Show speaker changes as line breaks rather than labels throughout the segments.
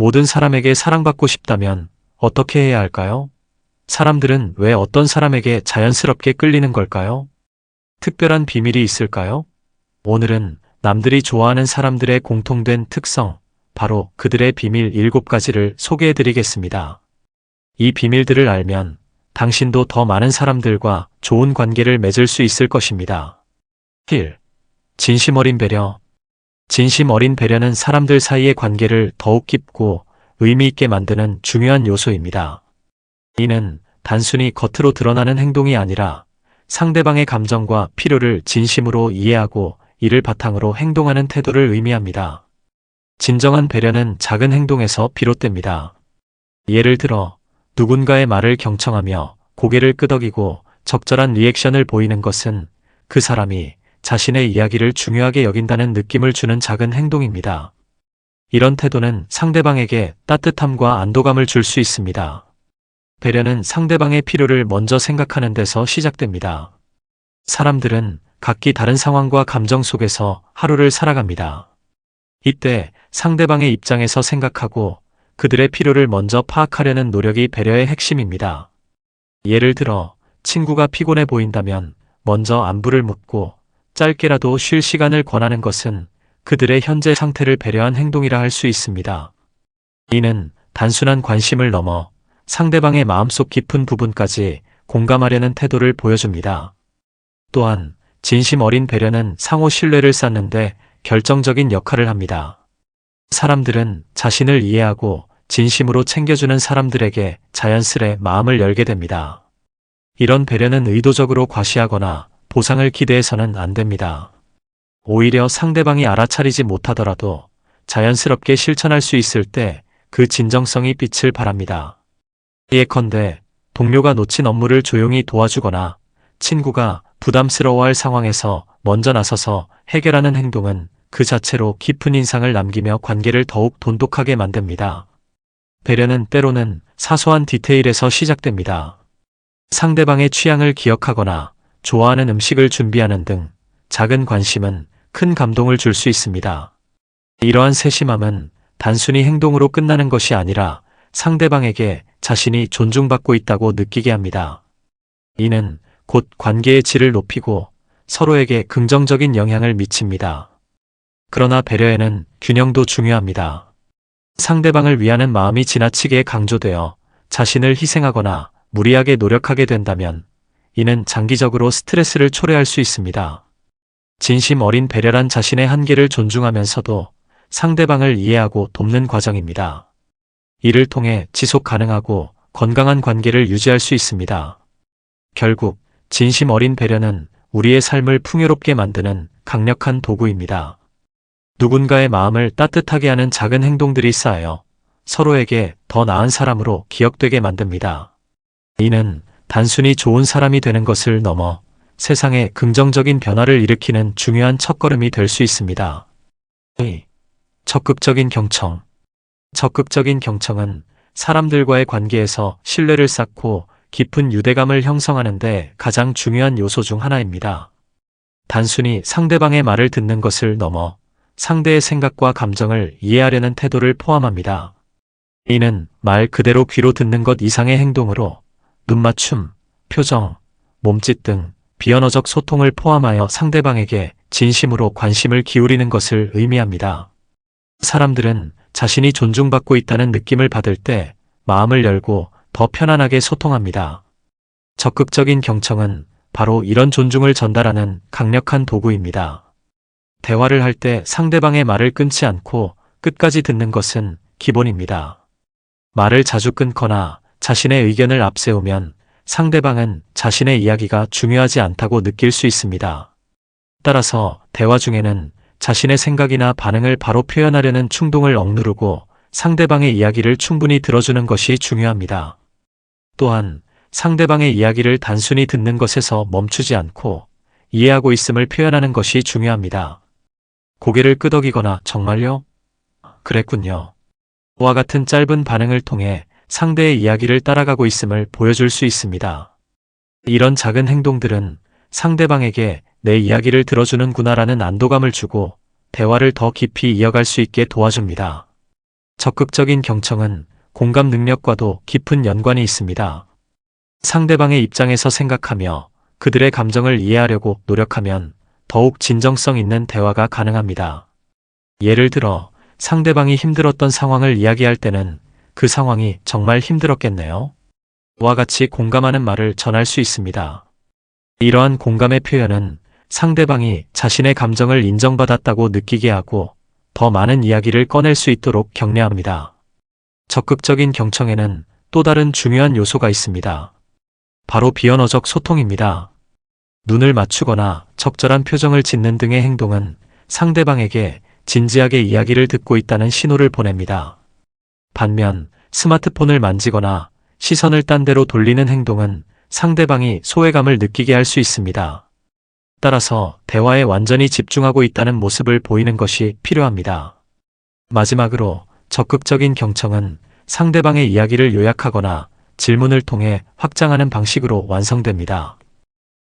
모든 사람에게 사랑받고 싶다면 어떻게 해야 할까요? 사람들은 왜 어떤 사람에게 자연스럽게 끌리는 걸까요? 특별한 비밀이 있을까요? 오늘은 남들이 좋아하는 사람들의 공통된 특성, 바로 그들의 비밀 7가지를 소개해 드리겠습니다. 이 비밀들을 알면 당신도 더 많은 사람들과 좋은 관계를 맺을 수 있을 것입니다. 1. 진심 어린 배려. 진심 어린 배려는 사람들 사이의 관계를 더욱 깊고 의미 있게 만드는 중요한 요소입니다. 이는 단순히 겉으로 드러나는 행동이 아니라 상대방의 감정과 필요를 진심으로 이해하고 이를 바탕으로 행동하는 태도를 의미합니다. 진정한 배려는 작은 행동에서 비롯됩니다. 예를 들어 누군가의 말을 경청하며 고개를 끄덕이고 적절한 리액션을 보이는 것은 그 사람이 자신의 이야기를 중요하게 여긴다는 느낌을 주는 작은 행동입니다. 이런 태도는 상대방에게 따뜻함과 안도감을 줄 수 있습니다. 배려는 상대방의 필요를 먼저 생각하는 데서 시작됩니다. 사람들은 각기 다른 상황과 감정 속에서 하루를 살아갑니다. 이때 상대방의 입장에서 생각하고 그들의 필요를 먼저 파악하려는 노력이 배려의 핵심입니다. 예를 들어 친구가 피곤해 보인다면 먼저 안부를 묻고 짧게라도 쉴 시간을 권하는 것은 그들의 현재 상태를 배려한 행동이라 할 수 있습니다. 이는 단순한 관심을 넘어 상대방의 마음속 깊은 부분까지 공감하려는 태도를 보여줍니다. 또한 진심 어린 배려는 상호 신뢰를 쌓는데 결정적인 역할을 합니다. 사람들은 자신을 이해하고 진심으로 챙겨주는 사람들에게 자연스레 마음을 열게 됩니다. 이런 배려는 의도적으로 과시하거나 보상을 기대해서는 안 됩니다. 오히려 상대방이 알아차리지 못하더라도 자연스럽게 실천할 수 있을 때 그 진정성이 빛을 발합니다. 예컨대 동료가 놓친 업무를 조용히 도와주거나 친구가 부담스러워할 상황에서 먼저 나서서 해결하는 행동은 그 자체로 깊은 인상을 남기며 관계를 더욱 돈독하게 만듭니다. 배려는 때로는 사소한 디테일에서 시작됩니다. 상대방의 취향을 기억하거나 좋아하는 음식을 준비하는 등 작은 관심은 큰 감동을 줄 수 있습니다. 이러한 세심함은 단순히 행동으로 끝나는 것이 아니라 상대방에게 자신이 존중받고 있다고 느끼게 합니다. 이는 곧 관계의 질을 높이고 서로에게 긍정적인 영향을 미칩니다. 그러나 배려에는 균형도 중요합니다. 상대방을 위하는 마음이 지나치게 강조되어 자신을 희생하거나 무리하게 노력하게 된다면 이는 장기적으로 스트레스를 초래할 수 있습니다. 진심 어린 배려란 자신의 한계를 존중하면서도 상대방을 이해하고 돕는 과정입니다. 이를 통해 지속 가능하고 건강한 관계를 유지할 수 있습니다. 결국 진심 어린 배려는 우리의 삶을 풍요롭게 만드는 강력한 도구입니다. 누군가의 마음을 따뜻하게 하는 작은 행동들이 쌓여 서로에게 더 나은 사람으로 기억되게 만듭니다. 이는 단순히 좋은 사람이 되는 것을 넘어 세상에 긍정적인 변화를 일으키는 중요한 첫걸음이 될 수 있습니다. 2. 적극적인 경청. 적극적인 경청은 사람들과의 관계에서 신뢰를 쌓고 깊은 유대감을 형성하는데 가장 중요한 요소 중 하나입니다. 단순히 상대방의 말을 듣는 것을 넘어 상대의 생각과 감정을 이해하려는 태도를 포함합니다. 이는 말 그대로 귀로 듣는 것 이상의 행동으로 눈맞춤, 표정, 몸짓 등 비언어적 소통을 포함하여 상대방에게 진심으로 관심을 기울이는 것을 의미합니다. 사람들은 자신이 존중받고 있다는 느낌을 받을 때 마음을 열고 더 편안하게 소통합니다. 적극적인 경청은 바로 이런 존중을 전달하는 강력한 도구입니다. 대화를 할 때 상대방의 말을 끊지 않고 끝까지 듣는 것은 기본입니다. 말을 자주 끊거나 자신의 의견을 앞세우면 상대방은 자신의 이야기가 중요하지 않다고 느낄 수 있습니다. 따라서 대화 중에는 자신의 생각이나 반응을 바로 표현하려는 충동을 억누르고 상대방의 이야기를 충분히 들어주는 것이 중요합니다. 또한 상대방의 이야기를 단순히 듣는 것에서 멈추지 않고 이해하고 있음을 표현하는 것이 중요합니다. 고개를 끄덕이거나 정말요? 그랬군요. 와 같은 짧은 반응을 통해 상대의 이야기를 따라가고 있음을 보여줄 수 있습니다. 이런 작은 행동들은 상대방에게 내 이야기를 들어주는구나라는 안도감을 주고 대화를 더 깊이 이어갈 수 있게 도와줍니다. 적극적인 경청은 공감 능력과도 깊은 연관이 있습니다. 상대방의 입장에서 생각하며 그들의 감정을 이해하려고 노력하면 더욱 진정성 있는 대화가 가능합니다. 예를 들어 상대방이 힘들었던 상황을 이야기할 때는 그 상황이 정말 힘들었겠네요. 와 같이 공감하는 말을 전할 수 있습니다. 이러한 공감의 표현은 상대방이 자신의 감정을 인정받았다고 느끼게 하고 더 많은 이야기를 꺼낼 수 있도록 격려합니다. 적극적인 경청에는 또 다른 중요한 요소가 있습니다. 바로 비언어적 소통입니다. 눈을 맞추거나 적절한 표정을 짓는 등의 행동은 상대방에게 진지하게 이야기를 듣고 있다는 신호를 보냅니다. 반면 스마트폰을 만지거나 시선을 딴 데로 돌리는 행동은 상대방이 소외감을 느끼게 할 수 있습니다. 따라서 대화에 완전히 집중하고 있다는 모습을 보이는 것이 필요합니다. 마지막으로 적극적인 경청은 상대방의 이야기를 요약하거나 질문을 통해 확장하는 방식으로 완성됩니다.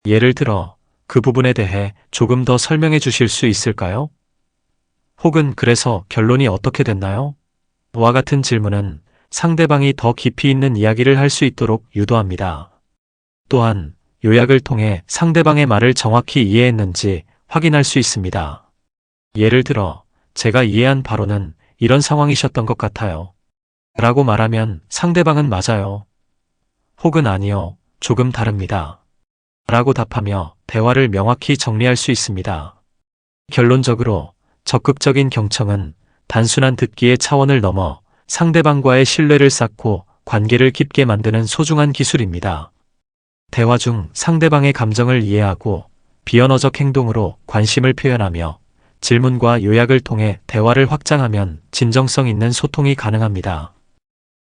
예를 들어 그 부분에 대해 조금 더 설명해 주실 수 있을까요? 혹은 그래서 결론이 어떻게 됐나요? 와 같은 질문은 상대방이 더 깊이 있는 이야기를 할 수 있도록 유도합니다. 또한 요약을 통해 상대방의 말을 정확히 이해했는지 확인할 수 있습니다. 예를 들어, 제가 이해한 바로는 이런 상황이셨던 것 같아요. 라고 말하면 상대방은 맞아요. 혹은 아니요, 조금 다릅니다. 라고 답하며 대화를 명확히 정리할 수 있습니다. 결론적으로 적극적인 경청은 단순한 듣기의 차원을 넘어 상대방과의 신뢰를 쌓고 관계를 깊게 만드는 소중한 기술입니다. 대화 중 상대방의 감정을 이해하고 비언어적 행동으로 관심을 표현하며 질문과 요약을 통해 대화를 확장하면 진정성 있는 소통이 가능합니다.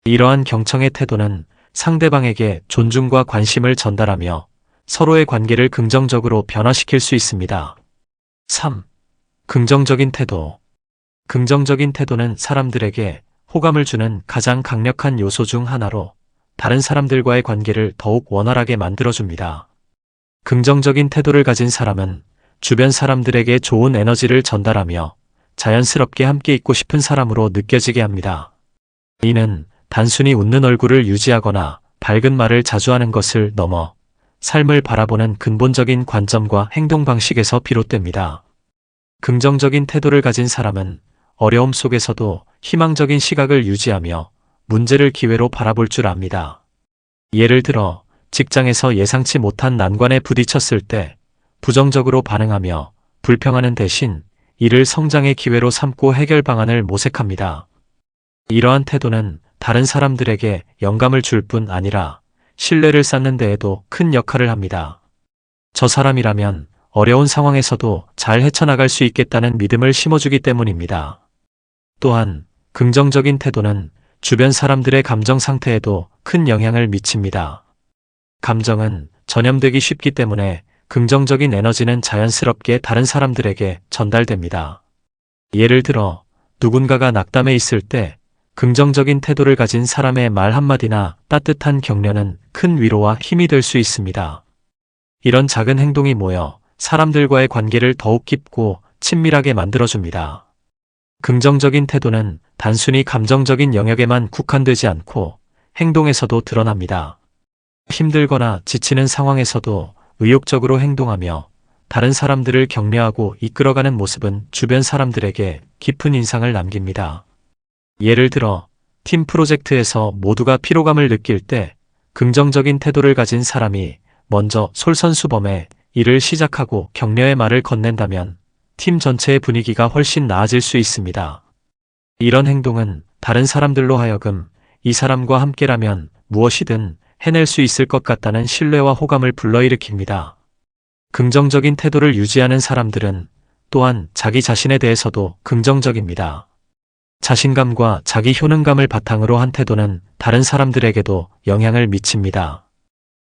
이러한 경청의 태도는 상대방에게 존중과 관심을 전달하며 서로의 관계를 긍정적으로 변화시킬 수 있습니다. 3. 긍정적인 태도. 긍정적인 태도는 사람들에게 호감을 주는 가장 강력한 요소 중 하나로 다른 사람들과의 관계를 더욱 원활하게 만들어줍니다. 긍정적인 태도를 가진 사람은 주변 사람들에게 좋은 에너지를 전달하며 자연스럽게 함께 있고 싶은 사람으로 느껴지게 합니다. 이는 단순히 웃는 얼굴을 유지하거나 밝은 말을 자주 하는 것을 넘어 삶을 바라보는 근본적인 관점과 행동 방식에서 비롯됩니다. 긍정적인 태도를 가진 사람은 어려움 속에서도 희망적인 시각을 유지하며 문제를 기회로 바라볼 줄 압니다. 예를 들어 직장에서 예상치 못한 난관에 부딪혔을 때 부정적으로 반응하며 불평하는 대신 이를 성장의 기회로 삼고 해결 방안을 모색합니다. 이러한 태도는 다른 사람들에게 영감을 줄 뿐 아니라 신뢰를 쌓는 데에도 큰 역할을 합니다. 저 사람이라면 어려운 상황에서도 잘 헤쳐나갈 수 있겠다는 믿음을 심어주기 때문입니다. 또한 긍정적인 태도는 주변 사람들의 감정 상태에도 큰 영향을 미칩니다. 감정은 전염되기 쉽기 때문에 긍정적인 에너지는 자연스럽게 다른 사람들에게 전달됩니다. 예를 들어 누군가가 낙담해 있을 때 긍정적인 태도를 가진 사람의 말 한마디나 따뜻한 격려는 큰 위로와 힘이 될 수 있습니다. 이런 작은 행동이 모여 사람들과의 관계를 더욱 깊고 친밀하게 만들어줍니다. 긍정적인 태도는 단순히 감정적인 영역에만 국한되지 않고 행동에서도 드러납니다. 힘들거나 지치는 상황에서도 의욕적으로 행동하며 다른 사람들을 격려하고 이끌어가는 모습은 주변 사람들에게 깊은 인상을 남깁니다. 예를 들어 팀 프로젝트에서 모두가 피로감을 느낄 때 긍정적인 태도를 가진 사람이 먼저 솔선수범해 일을 시작하고 격려의 말을 건넨다면 팀 전체의 분위기가 훨씬 나아질 수 있습니다. 이런 행동은 다른 사람들로 하여금 이 사람과 함께라면 무엇이든 해낼 수 있을 것 같다는 신뢰와 호감을 불러일으킵니다. 긍정적인 태도를 유지하는 사람들은 또한 자기 자신에 대해서도 긍정적입니다. 자신감과 자기 효능감을 바탕으로 한 태도는 다른 사람들에게도 영향을 미칩니다.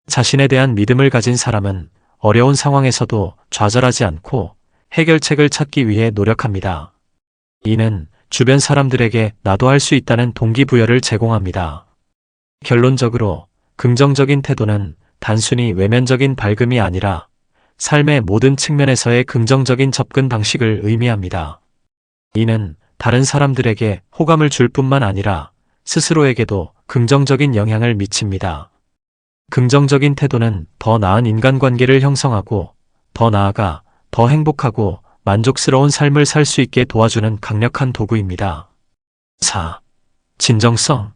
자신에 대한 믿음을 가진 사람은 어려운 상황에서도 좌절하지 않고 해결책을 찾기 위해 노력합니다. 이는 주변 사람들에게 나도 할 수 있다는 동기부여를 제공합니다. 결론적으로 긍정적인 태도는 단순히 외면적인 밝음이 아니라 삶의 모든 측면에서의 긍정적인 접근 방식을 의미합니다. 이는 다른 사람들에게 호감을 줄 뿐만 아니라 스스로에게도 긍정적인 영향을 미칩니다. 긍정적인 태도는 더 나은 인간관계를 형성하고 더 나아가 더 행복하고 만족스러운 삶을 살 수 있게 도와주는 강력한 도구입니다. 4. 진정성.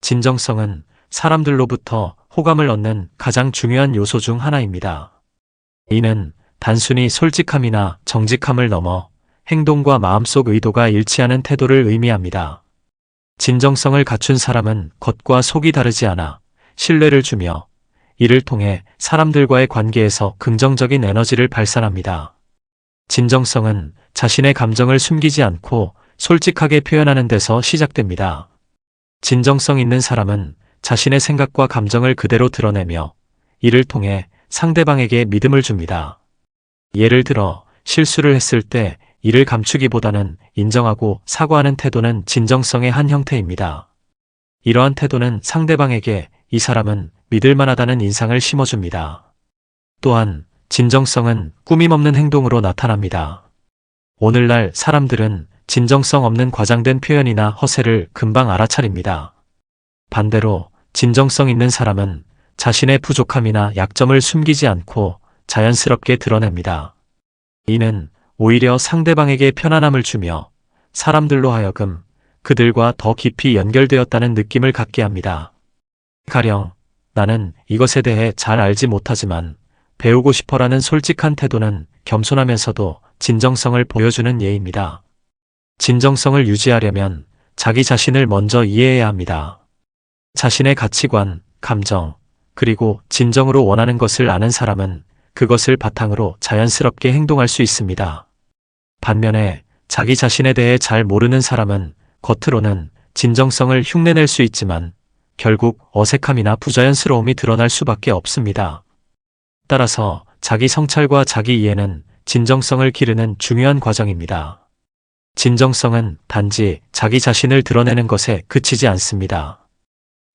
진정성은 사람들로부터 호감을 얻는 가장 중요한 요소 중 하나입니다. 이는 단순히 솔직함이나 정직함을 넘어 행동과 마음속 의도가 일치하는 태도를 의미합니다. 진정성을 갖춘 사람은 겉과 속이 다르지 않아 신뢰를 주며 이를 통해 사람들과의 관계에서 긍정적인 에너지를 발산합니다. 진정성은 자신의 감정을 숨기지 않고 솔직하게 표현하는 데서 시작됩니다. 진정성 있는 사람은 자신의 생각과 감정을 그대로 드러내며 이를 통해 상대방에게 믿음을 줍니다. 예를 들어 실수를 했을 때 이를 감추기보다는 인정하고 사과하는 태도는 진정성의 한 형태입니다. 이러한 태도는 상대방에게 이 사람은 믿을 만하다는 인상을 심어줍니다. 또한 진정성은 꾸밈 없는 행동으로 나타납니다. 오늘날 사람들은 진정성 없는 과장된 표현이나 허세를 금방 알아차립니다. 반대로 진정성 있는 사람은 자신의 부족함이나 약점을 숨기지 않고 자연스럽게 드러냅니다. 이는 오히려 상대방에게 편안함을 주며 사람들로 하여금 그들과 더 깊이 연결되었다는 느낌을 갖게 합니다. 가령 나는 이것에 대해 잘 알지 못하지만 배우고 싶어라는 솔직한 태도는 겸손하면서도 진정성을 보여주는 예입니다. 진정성을 유지하려면 자기 자신을 먼저 이해해야 합니다. 자신의 가치관, 감정, 그리고 진정으로 원하는 것을 아는 사람은 그것을 바탕으로 자연스럽게 행동할 수 있습니다. 반면에 자기 자신에 대해 잘 모르는 사람은 겉으로는 진정성을 흉내낼 수 있지만 결국 어색함이나 부자연스러움이 드러날 수밖에 없습니다. 따라서 자기 성찰과 자기 이해는 진정성을 기르는 중요한 과정입니다. 진정성은 단지 자기 자신을 드러내는 것에 그치지 않습니다.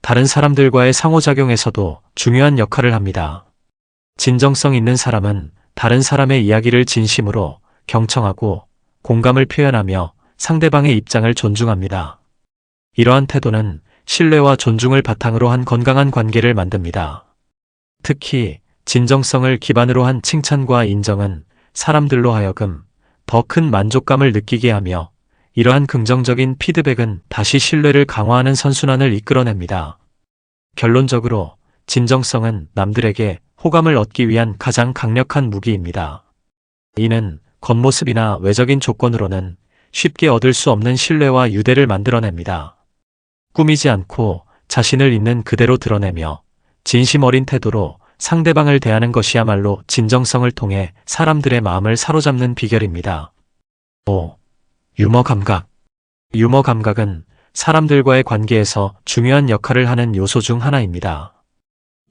다른 사람들과의 상호작용에서도 중요한 역할을 합니다. 진정성 있는 사람은 다른 사람의 이야기를 진심으로 경청하고 공감을 표현하며 상대방의 입장을 존중합니다. 이러한 태도는 신뢰와 존중을 바탕으로 한 건강한 관계를 만듭니다. 특히 진정성을 기반으로 한 칭찬과 인정은 사람들로 하여금 더 큰 만족감을 느끼게 하며 이러한 긍정적인 피드백은 다시 신뢰를 강화하는 선순환을 이끌어냅니다. 결론적으로 진정성은 남들에게 호감을 얻기 위한 가장 강력한 무기입니다. 이는 겉모습이나 외적인 조건으로는 쉽게 얻을 수 없는 신뢰와 유대를 만들어냅니다. 꾸미지 않고 자신을 있는 그대로 드러내며 진심 어린 태도로 상대방을 대하는 것이야말로 진정성을 통해 사람들의 마음을 사로잡는 비결입니다. 5. 유머 감각. 유머 감각은 사람들과의 관계에서 중요한 역할을 하는 요소 중 하나입니다.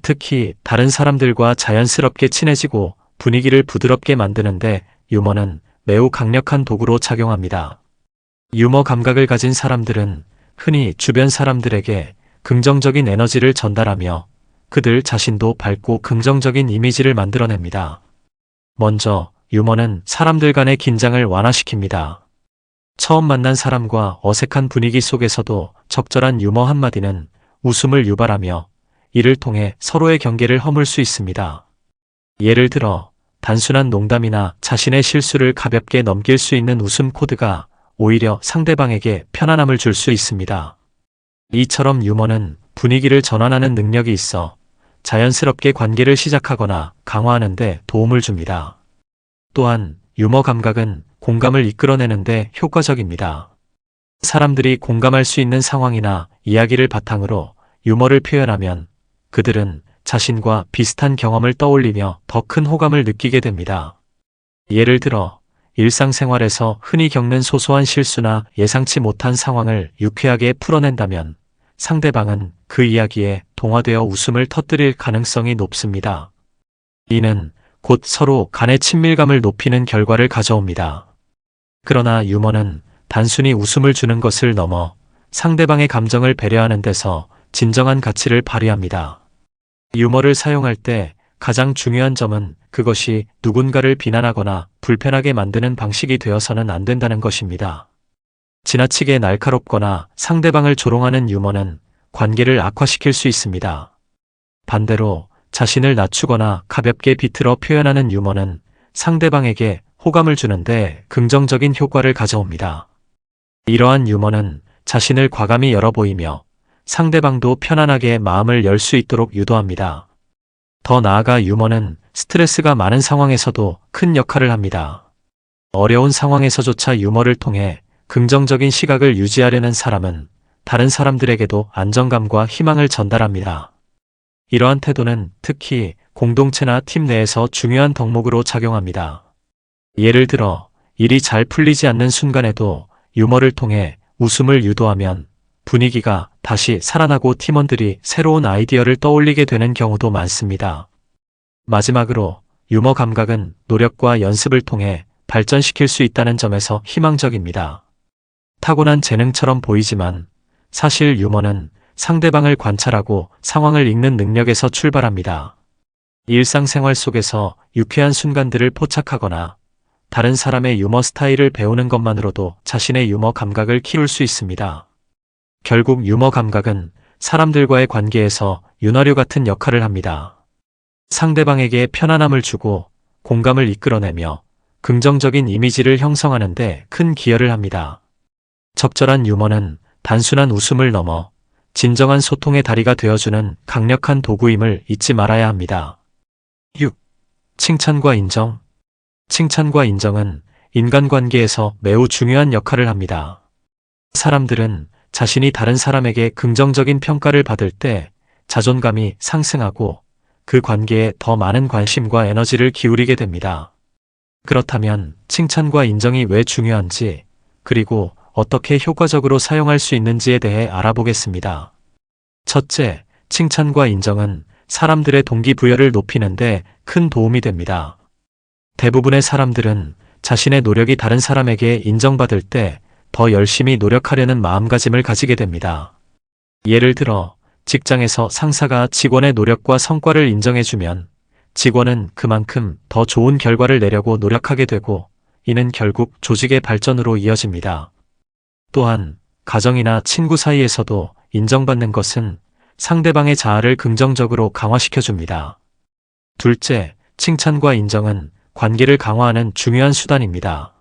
특히 다른 사람들과 자연스럽게 친해지고 분위기를 부드럽게 만드는데 유머는 매우 강력한 도구로 작용합니다. 유머 감각을 가진 사람들은 흔히 주변 사람들에게 긍정적인 에너지를 전달하며 그들 자신도 밝고 긍정적인 이미지를 만들어냅니다. 먼저 유머는 사람들 간의 긴장을 완화시킵니다. 처음 만난 사람과 어색한 분위기 속에서도 적절한 유머 한마디는 웃음을 유발하며 이를 통해 서로의 경계를 허물 수 있습니다. 예를 들어 단순한 농담이나 자신의 실수를 가볍게 넘길 수 있는 웃음 코드가 오히려 상대방에게 편안함을 줄 수 있습니다. 이처럼 유머는 분위기를 전환하는 능력이 있어 자연스럽게 관계를 시작하거나 강화하는데 도움을 줍니다. 또한 유머 감각은 공감을 이끌어내는데 효과적입니다. 사람들이 공감할 수 있는 상황이나 이야기를 바탕으로 유머를 표현하면 그들은 자신과 비슷한 경험을 떠올리며 더 큰 호감을 느끼게 됩니다. 예를 들어 일상생활에서 흔히 겪는 소소한 실수나 예상치 못한 상황을 유쾌하게 풀어낸다면 상대방은 그 이야기에 동화되어 웃음을 터뜨릴 가능성이 높습니다. 이는 곧 서로 간의 친밀감을 높이는 결과를 가져옵니다. 그러나 유머는 단순히 웃음을 주는 것을 넘어 상대방의 감정을 배려하는 데서 진정한 가치를 발휘합니다. 유머를 사용할 때 가장 중요한 점은 그것이 누군가를 비난하거나 불편하게 만드는 방식이 되어서는 안 된다는 것입니다. 지나치게 날카롭거나 상대방을 조롱하는 유머는 관계를 악화시킬 수 있습니다. 반대로 자신을 낮추거나 가볍게 비틀어 표현하는 유머는 상대방에게 호감을 주는데 긍정적인 효과를 가져옵니다. 이러한 유머는 자신을 과감히 열어 보이며 상대방도 편안하게 마음을 열 수 있도록 유도합니다. 더 나아가 유머는 스트레스가 많은 상황에서도 큰 역할을 합니다. 어려운 상황에서조차 유머를 통해 긍정적인 시각을 유지하려는 사람은 다른 사람들에게도 안정감과 희망을 전달합니다. 이러한 태도는 특히 공동체나 팀 내에서 중요한 덕목으로 작용합니다. 예를 들어 일이 잘 풀리지 않는 순간에도 유머를 통해 웃음을 유도하면 분위기가 다시 살아나고 팀원들이 새로운 아이디어를 떠올리게 되는 경우도 많습니다. 마지막으로 유머 감각은 노력과 연습을 통해 발전시킬 수 있다는 점에서 희망적입니다. 타고난 재능처럼 보이지만 사실 유머는 상대방을 관찰하고 상황을 읽는 능력에서 출발합니다. 일상생활 속에서 유쾌한 순간들을 포착하거나 다른 사람의 유머 스타일을 배우는 것만으로도 자신의 유머 감각을 키울 수 있습니다. 결국 유머 감각은 사람들과의 관계에서 윤활유 같은 역할을 합니다. 상대방에게 편안함을 주고 공감을 이끌어내며 긍정적인 이미지를 형성하는데 큰 기여를 합니다. 적절한 유머는 단순한 웃음을 넘어 진정한 소통의 다리가 되어주는 강력한 도구임을 잊지 말아야 합니다. 6. 칭찬과 인정. 칭찬과 인정은 인간관계에서 매우 중요한 역할을 합니다. 사람들은 자신이 다른 사람에게 긍정적인 평가를 받을 때 자존감이 상승하고 그 관계에 더 많은 관심과 에너지를 기울이게 됩니다. 그렇다면 칭찬과 인정이 왜 중요한지, 그리고 어떻게 효과적으로 사용할 수 있는지에 대해 알아보겠습니다. 첫째, 칭찬과 인정은 사람들의 동기부여를 높이는데 큰 도움이 됩니다. 대부분의 사람들은 자신의 노력이 다른 사람에게 인정받을 때 더 열심히 노력하려는 마음가짐을 가지게 됩니다. 예를 들어 직장에서 상사가 직원의 노력과 성과를 인정해주면 직원은 그만큼 더 좋은 결과를 내려고 노력하게 되고 이는 결국 조직의 발전으로 이어집니다. 또한 가정이나 친구 사이에서도 인정받는 것은 상대방의 자아를 긍정적으로 강화시켜줍니다. 둘째, 칭찬과 인정은 관계를 강화하는 중요한 수단입니다.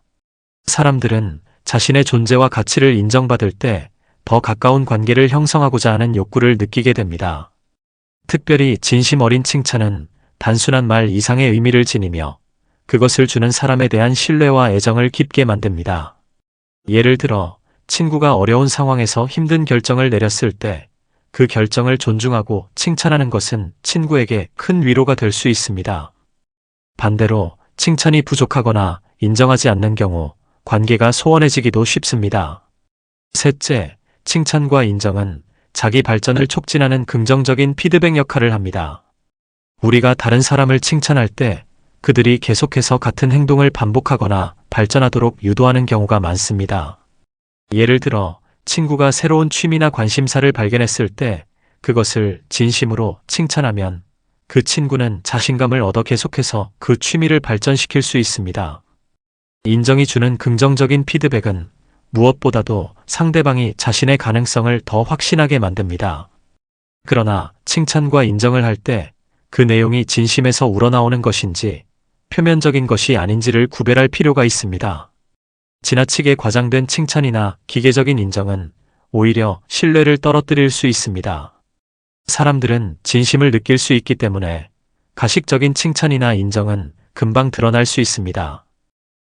사람들은 자신의 존재와 가치를 인정받을 때 더 가까운 관계를 형성하고자 하는 욕구를 느끼게 됩니다. 특별히 진심 어린 칭찬은 단순한 말 이상의 의미를 지니며 그것을 주는 사람에 대한 신뢰와 애정을 깊게 만듭니다. 예를 들어 친구가 어려운 상황에서 힘든 결정을 내렸을 때 그 결정을 존중하고 칭찬하는 것은 친구에게 큰 위로가 될 수 있습니다. 반대로 칭찬이 부족하거나 인정하지 않는 경우 관계가 소원해지기도 쉽습니다. 셋째, 칭찬과 인정은 자기 발전을 촉진하는 긍정적인 피드백 역할을 합니다. 우리가 다른 사람을 칭찬할 때 그들이 계속해서 같은 행동을 반복하거나 발전하도록 유도하는 경우가 많습니다. 예를 들어 친구가 새로운 취미나 관심사를 발견했을 때 그것을 진심으로 칭찬하면 그 친구는 자신감을 얻어 계속해서 그 취미를 발전시킬 수 있습니다. 인정이 주는 긍정적인 피드백은 무엇보다도 상대방이 자신의 가능성을 더 확신하게 만듭니다. 그러나 칭찬과 인정을 할 때 그 내용이 진심에서 우러나오는 것인지 표면적인 것이 아닌지를 구별할 필요가 있습니다. 지나치게 과장된 칭찬이나 기계적인 인정은 오히려 신뢰를 떨어뜨릴 수 있습니다. 사람들은 진심을 느낄 수 있기 때문에 가식적인 칭찬이나 인정은 금방 드러날 수 있습니다.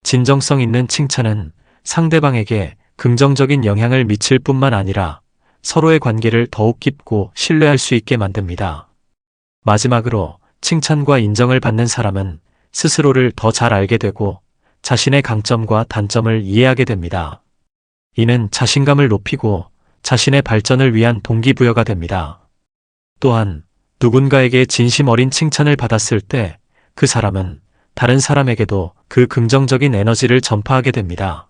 진정성 있는 칭찬은 상대방에게 긍정적인 영향을 미칠 뿐만 아니라 서로의 관계를 더욱 깊고 신뢰할 수 있게 만듭니다. 마지막으로 칭찬과 인정을 받는 사람은 스스로를 더 잘 알게 되고 자신의 강점과 단점을 이해하게 됩니다. 이는 자신감을 높이고 자신의 발전을 위한 동기부여가 됩니다. 또한 누군가에게 진심 어린 칭찬을 받았을 때 그 사람은 다른 사람에게도 그 긍정적인 에너지를 전파하게 됩니다.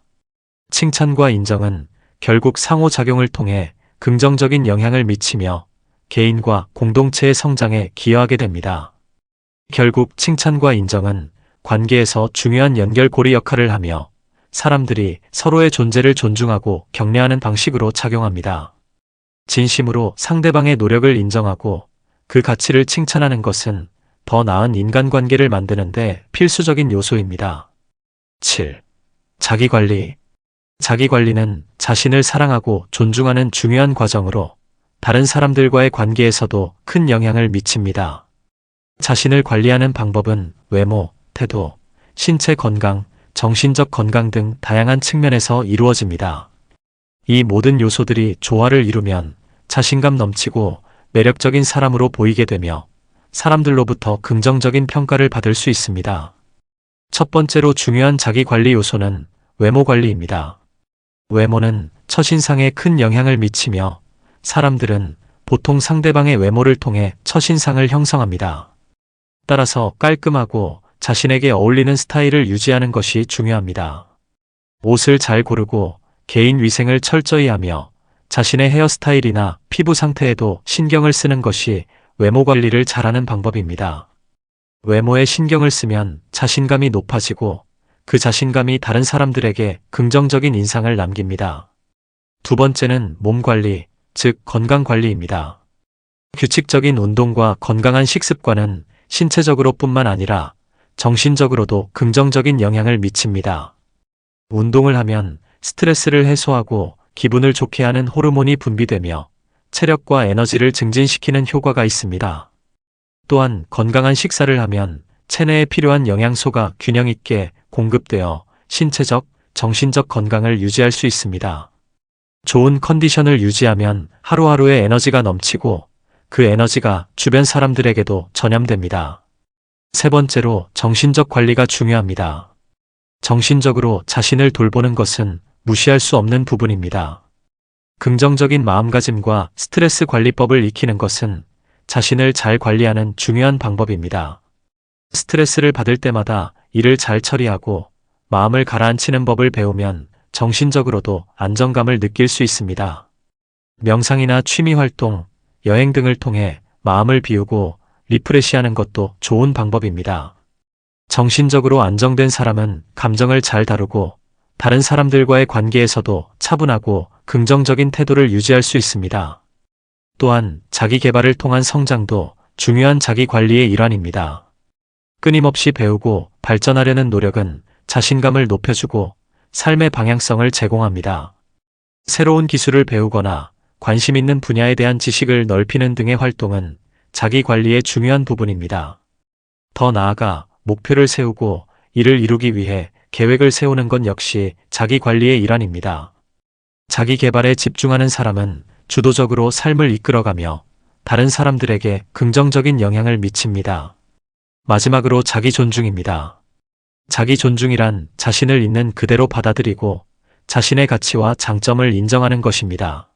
칭찬과 인정은 결국 상호작용을 통해 긍정적인 영향을 미치며 개인과 공동체의 성장에 기여하게 됩니다. 결국 칭찬과 인정은 관계에서 중요한 연결고리 역할을 하며 사람들이 서로의 존재를 존중하고 격려하는 방식으로 작용합니다. 진심으로 상대방의 노력을 인정하고 그 가치를 칭찬하는 것은 더 나은 인간관계를 만드는데 필수적인 요소입니다. 7. 자기관리. 자기관리는 자신을 사랑하고 존중하는 중요한 과정으로 다른 사람들과의 관계에서도 큰 영향을 미칩니다. 자신을 관리하는 방법은 외모, 태도, 신체 건강, 정신적 건강 등 다양한 측면에서 이루어집니다. 이 모든 요소들이 조화를 이루면 자신감 넘치고 매력적인 사람으로 보이게 되며 사람들로부터 긍정적인 평가를 받을 수 있습니다. 첫 번째로 중요한 자기 관리 요소는 외모 관리입니다. 외모는 첫인상에 큰 영향을 미치며 사람들은 보통 상대방의 외모를 통해 첫인상을 형성합니다. 따라서 깔끔하고 자신에게 어울리는 스타일을 유지하는 것이 중요합니다. 옷을 잘 고르고 개인 위생을 철저히 하며 자신의 헤어스타일이나 피부 상태에도 신경을 쓰는 것이 외모 관리를 잘하는 방법입니다. 외모에 신경을 쓰면 자신감이 높아지고 그 자신감이 다른 사람들에게 긍정적인 인상을 남깁니다. 두 번째는 몸 관리, 즉 건강 관리입니다. 규칙적인 운동과 건강한 식습관은 신체적으로 뿐만 아니라 정신적으로도 긍정적인 영향을 미칩니다. 운동을 하면 스트레스를 해소하고 기분을 좋게 하는 호르몬이 분비되며 체력과 에너지를 증진시키는 효과가 있습니다. 또한 건강한 식사를 하면 체내에 필요한 영양소가 균형 있게 공급되어 신체적, 정신적 건강을 유지할 수 있습니다. 좋은 컨디션을 유지하면 하루하루의 에너지가 넘치고 그 에너지가 주변 사람들에게도 전염됩니다. 세 번째로 정신적 관리가 중요합니다. 정신적으로 자신을 돌보는 것은 무시할 수 없는 부분입니다. 긍정적인 마음가짐과 스트레스 관리법을 익히는 것은 자신을 잘 관리하는 중요한 방법입니다. 스트레스를 받을 때마다 일을 잘 처리하고 마음을 가라앉히는 법을 배우면 정신적으로도 안정감을 느낄 수 있습니다. 명상이나 취미 활동, 여행 등을 통해 마음을 비우고 리프레시하는 것도 좋은 방법입니다. 정신적으로 안정된 사람은 감정을 잘 다루고 다른 사람들과의 관계에서도 차분하고 긍정적인 태도를 유지할 수 있습니다. 또한 자기 개발을 통한 성장도 중요한 자기 관리의 일환입니다. 끊임없이 배우고 발전하려는 노력은 자신감을 높여주고 삶의 방향성을 제공합니다. 새로운 기술을 배우거나 관심 있는 분야에 대한 지식을 넓히는 등의 활동은 자기 관리의 중요한 부분입니다. 더 나아가 목표를 세우고 이를 이루기 위해 계획을 세우는 건 역시 자기 관리의 일환입니다. 자기 개발에 집중하는 사람은 주도적으로 삶을 이끌어가며 다른 사람들에게 긍정적인 영향을 미칩니다. 마지막으로 자기 존중입니다. 자기 존중이란 자신을 있는 그대로 받아들이고 자신의 가치와 장점을 인정하는 것입니다.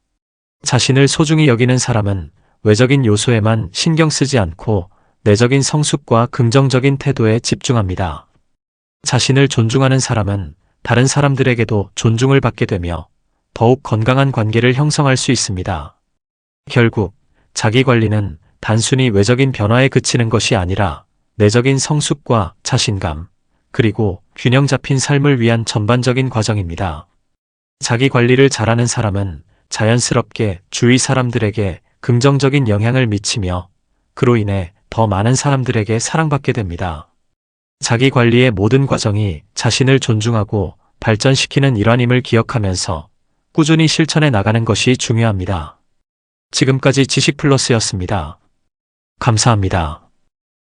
자신을 소중히 여기는 사람은 외적인 요소에만 신경 쓰지 않고 내적인 성숙과 긍정적인 태도에 집중합니다. 자신을 존중하는 사람은 다른 사람들에게도 존중을 받게 되며 더욱 건강한 관계를 형성할 수 있습니다. 결국 자기 관리는 단순히 외적인 변화에 그치는 것이 아니라 내적인 성숙과 자신감, 그리고 균형 잡힌 삶을 위한 전반적인 과정입니다. 자기 관리를 잘하는 사람은 자연스럽게 주위 사람들에게 긍정적인 영향을 미치며 그로 인해 더 많은 사람들에게 사랑받게 됩니다. 자기 관리의 모든 과정이 자신을 존중하고 발전시키는 일환임을 기억하면서 꾸준히 실천해 나가는 것이 중요합니다. 지금까지 지식 플러스였습니다. 감사합니다.